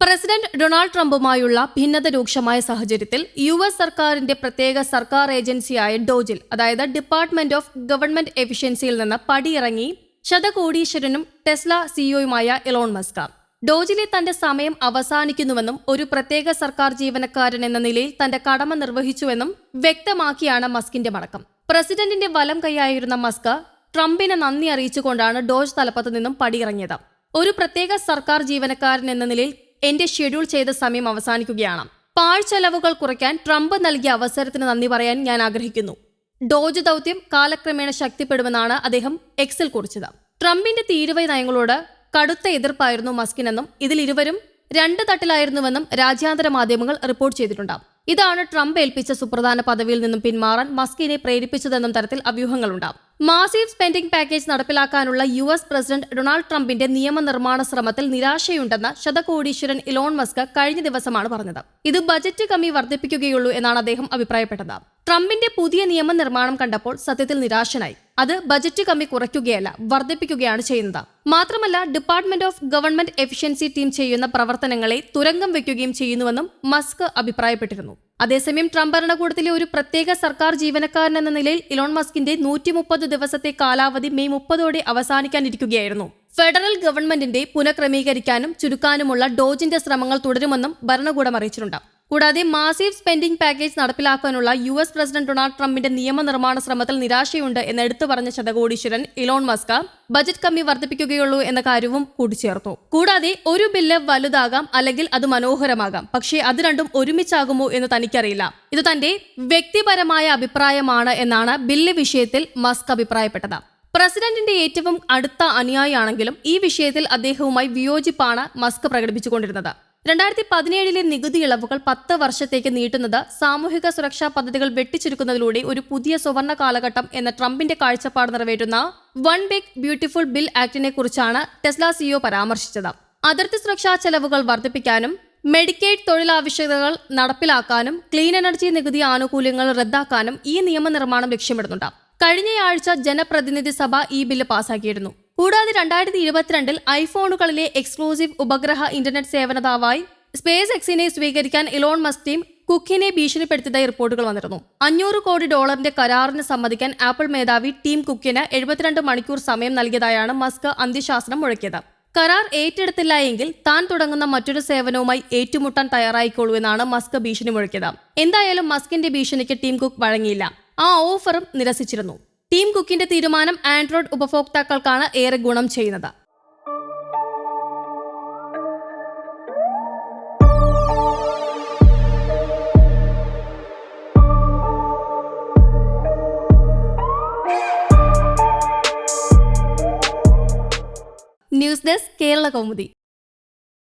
President Donald ട്രംപുമായുള്ള ഭിന്നത രൂക്ഷമായ സാഹചര്യത്തിൽ യു എസ് സർക്കാരിന്റെ പ്രത്യേക സർക്കാർ ഏജൻസിയായ ഡോജിൽ അതായത് ഡിപ്പാർട്ട്മെന്റ് ഓഫ് ഗവൺമെന്റ് എഫിഷ്യൻസിയിൽ നിന്ന് പടിയിറങ്ങി ശതകോടീശ്വരനും ടെസ്ല സിഇഒയുമായ എലോൺ മസ്ക. ഡോജിലെ തന്റെ സമയം അവസാനിക്കുന്നുവെന്നും ഒരു പ്രത്യേക സർക്കാർ ജീവനക്കാരൻ എന്ന നിലയിൽ തന്റെ കടമ നിർവഹിച്ചുവെന്നും വ്യക്തമാക്കിയാണ് മസ്കിന്റെ മടക്കം. പ്രസിഡന്റിന്റെ വലം കൈയായിരുന്ന മസ്ക ട്രംപിനെ നന്ദി അറിയിച്ചുകൊണ്ടാണ് ഡോജ് തലപ്പത്ത് നിന്നും പടിയിറങ്ങിയത്. ഒരു പ്രത്യേക സർക്കാർ ജീവനക്കാരൻ എന്ന നിലയിൽ എന്റെ ഷെഡ്യൂൾ ചെയ്ത സമയം അവസാനിക്കുകയാണ്. പാഴ്ചെലവുകൾ കുറയ്ക്കാൻ ട്രംപ് നൽകിയ അവസരത്തിന് നന്ദി പറയാൻ ഞാൻ ആഗ്രഹിക്കുന്നു. ഡോജ് ദൗത്യം കാലക്രമേണ ശക്തിപ്പെടുമെന്നാണ് അദ്ദേഹം എക്സിൽ കുറിച്ചത്. ട്രംപിന്റെ തീരുവ നയങ്ങളോട് കടുത്ത എതിർപ്പായിരുന്നു മസ്കിനെന്നും ഇതിൽ ഇരുവരും രണ്ട് തട്ടിലായിരുന്നുവെന്നും രാജ്യാന്തര മാധ്യമങ്ങൾ റിപ്പോർട്ട് ചെയ്തിട്ടുണ്ട്. ഇതാണ് ട്രംപ് ഏൽപ്പിച്ച സുപ്രധാന പദവിയിൽ നിന്നും പിന്മാറാൻ മസ്കിനെ പ്രേരിപ്പിച്ചതെന്നും തരത്തിൽ അഭ്യൂഹങ്ങളുണ്ട് മാസീവ് സ്പെൻഡിംഗ് പാക്കേജ് നടപ്പിലാക്കാനുള്ള യു എസ് പ്രസിഡന്റ് ഡൊണാൾഡ് ട്രംപിന്റെ നിയമനിർമ്മാണ ശ്രമത്തിൽ നിരാശയുണ്ടെന്ന് ശതകോടീശ്വരൻ ഇലോൺ മസ്ക് കഴിഞ്ഞ ദിവസമാണ് പറഞ്ഞത്. ഇത് ബജറ്റ് കമ്മി വർദ്ധിപ്പിക്കുകയുള്ളൂ എന്നാണ് അദ്ദേഹം അഭിപ്രായപ്പെട്ടത്. ട്രംപിന്റെ പുതിയ നിയമനിർമ്മാണം കണ്ടപ്പോൾ സത്യത്തിൽ നിരാശനായി. അത് ബജറ്റ് കമ്മി കുറയ്ക്കുകയല്ല വർദ്ധിപ്പിക്കുകയാണ് ചെയ്യുന്നത്. മാത്രമല്ല department of government efficiency team ചെയ്യുന്ന പ്രവർത്തനങ്ങളെ തുരങ്കം വെക്കുകയും ചെയ്യുന്നുവെന്നും മസ്ക് അഭിപ്രായപ്പെട്ടിരുന്നു. അതേസമയം ട്രംപ് ഭരണകൂടത്തിലെ ഒരു പ്രത്യേക സർക്കാർ ജീവനക്കാരൻ എന്ന നിലയിൽ ഇലോൺ മസ്കിന്റെ നൂറ്റി മുപ്പത് ദിവസത്തെ കാലാവധി മെയ് മുപ്പതോടെ അവസാനിക്കാനിരിക്കുകയായിരുന്നു. ഫെഡറൽ ഗവൺമെന്റിന്റെ പുനഃക്രമീകരിക്കാനും ചുരുക്കാനുമുള്ള ഡോജിന്റെ ശ്രമങ്ങൾ തുടരുമെന്നും ഭരണകൂടം അറിയിച്ചിട്ടുണ്ട്. കൂടാതെ മാസീവ് സ്പെൻഡിംഗ് പാക്കേജ് നടപ്പിലാക്കാനുള്ള യു എസ് പ്രസിഡന്റ് ഡൊണാൾഡ് ട്രംപിന്റെ നിയമനിർമ്മാണ ശ്രമത്തിൽ നിരാശയുണ്ട് എന്ന് എടുത്തു പറഞ്ഞ ശതകോടീശ്വരൻ ഇലോൺ മസ്ക. ബജറ്റ് കമ്മി വർദ്ധിപ്പിക്കുകയുള്ളൂ എന്ന കാര്യവും കൂട്ടിച്ചേർത്തു. കൂടാതെ ഒരു ബില്ല് വലുതാകാം അല്ലെങ്കിൽ അത് മനോഹരമാകാം. പക്ഷേ അത് രണ്ടും ഒരുമിച്ചാകുമോ എന്ന് തനിക്കറിയില്ല. ഇത് തന്റെ വ്യക്തിപരമായ അഭിപ്രായമാണ് എന്നാണ് ബില്ല് വിഷയത്തിൽ മസ്ക് അഭിപ്രായപ്പെട്ടത്. പ്രസിഡന്റിന്റെ ഏറ്റവും അടുത്ത അനുയായിയാണെങ്കിലും ഈ വിഷയത്തിൽ അദ്ദേഹവുമായി വിയോജിപ്പാണ് മസ്ക് പ്രകടിപ്പിച്ചുകൊണ്ടിരുന്നത്. രണ്ടായിരത്തി പതിനേഴിലെ നികുതി ഇളവുകൾ പത്ത് വർഷത്തേക്ക് നീട്ടുന്നത് സാമൂഹിക സുരക്ഷാ പദ്ധതികൾ വെട്ടിച്ചുരുക്കുന്നതിലൂടെ ഒരു പുതിയ സുവർണ കാലഘട്ടം എന്ന ട്രംപിന്റെ കാഴ്ചപ്പാട് നിറവേറ്റുന്ന വൺ ബിഗ് ബ്യൂട്ടിഫുൾ ബിൽ ആക്ടിനെ കുറിച്ചാണ് ടെസ്ല സിഇഒ പരാമർശിച്ചത്. അതിർത്തി സുരക്ഷാ ചെലവുകൾ വർദ്ധിപ്പിക്കാനും മെഡിക്കേറ്റ് തൊഴിലാവശ്യകതകൾ നടപ്പിലാക്കാനും ക്ലീൻ എനർജി നികുതി ആനുകൂല്യങ്ങൾ റദ്ദാക്കാനും ഈ നിയമനിർമ്മാണം ലക്ഷ്യമിടുന്നുണ്ട്. കഴിഞ്ഞയാഴ്ച ജനപ്രതിനിധി സഭ ഈ ബില്ല് പാസാക്കിയിരുന്നു. കൂടാതെ രണ്ടായിരത്തി ഇരുപത്തിരണ്ടിൽ ഐഫോണുകളിലെ എക്സ്ക്ലൂസീവ് ഉപഗ്രഹ ഇന്റർനെറ്റ് സേവനദാവായി സ്പേസ് എക്സിനെ സ്വീകരിക്കാൻ ഇലോൺ മസ്ക് ടീം കുക്കിനെ ഭീഷണിപ്പെടുത്തിയതായി റിപ്പോർട്ടുകൾ വന്നിരുന്നു. അഞ്ഞൂറ് കോടി ഡോളറിന്റെ കരാറിന് സമ്മതിക്കാൻ ആപ്പിൾ മേധാവി ടീം കുക്കിന് എഴുപത്തിരണ്ട് മണിക്കൂർ സമയം നൽകിയതായാണ് മസ്ക് അന്ത്യശാസനം മുഴക്കിയത്. കരാർ ഏറ്റെടുത്തില്ല എങ്കിൽ താൻ തുടങ്ങുന്ന മറ്റൊരു സേവനവുമായി ഏറ്റുമുട്ടാൻ തയ്യാറായിക്കോളൂ എന്നാണ് മസ്ക് ഭീഷണി മുഴക്കിയത്. എന്തായാലും മസ്കിന്റെ ഭീഷണിക്ക് ടീം കുക്ക് വഴങ്ങിയില്ല. ആ ഓഫറും നിരസിച്ചിരുന്നു. ടീം കുക്കിന്റെ തീരുമാനം ആൻഡ്രോയിഡ് ഉപഭോക്താക്കൾക്കാണ് ഏറെ ഗുണം ചെയ്യുന്നത്. News desk Kerala Kaumudi.